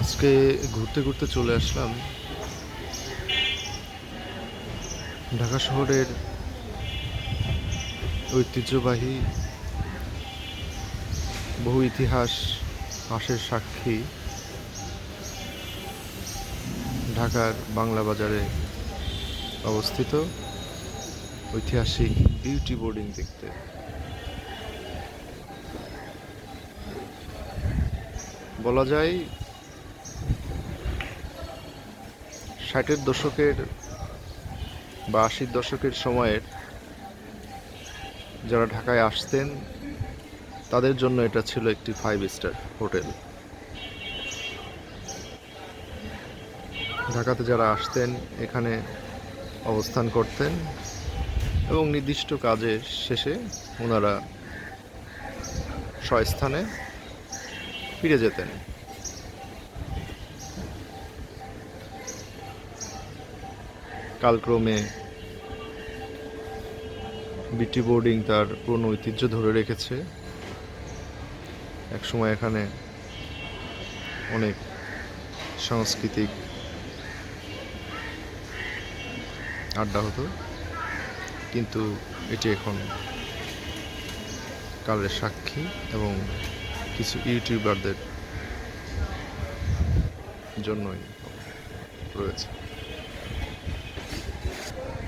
আজকে ঘুরতে ঘুরতে চলে আসলাম ঢাকা শহরের ঐতিহ্যবাহী বহু ইতিহাস, হাসের সাক্ষী, ঢাকার বাংলা বাজারে অবস্থিত ঐতিহাসিক বিউটি বোর্ডিং দেখতে। বলা যায় ষাটের দশকের বা আশির দশকের সময়ের যারা ঢাকায় আসতেন, তাদের জন্য এটা ছিল একটি ফাইভ স্টার হোটেল। ঢাকাতে যারা আসতেন, এখানে অবস্থান করতেন এবং নির্দিষ্ট কাজের শেষে ওনারা স্বস্থানে ফিরে যেতেন। কালক্রমে বিটি বোর্ডিং তার পুরনো ঐতিহ্য ধরে রেখেছে। একসময় এখানে অনেক সাংস্কৃতিক আড্ডা হতো, কিন্তু এটি এখন কালের সাক্ষী এবং কিছু ইউটিউবারদের জন্যই রয়েছে।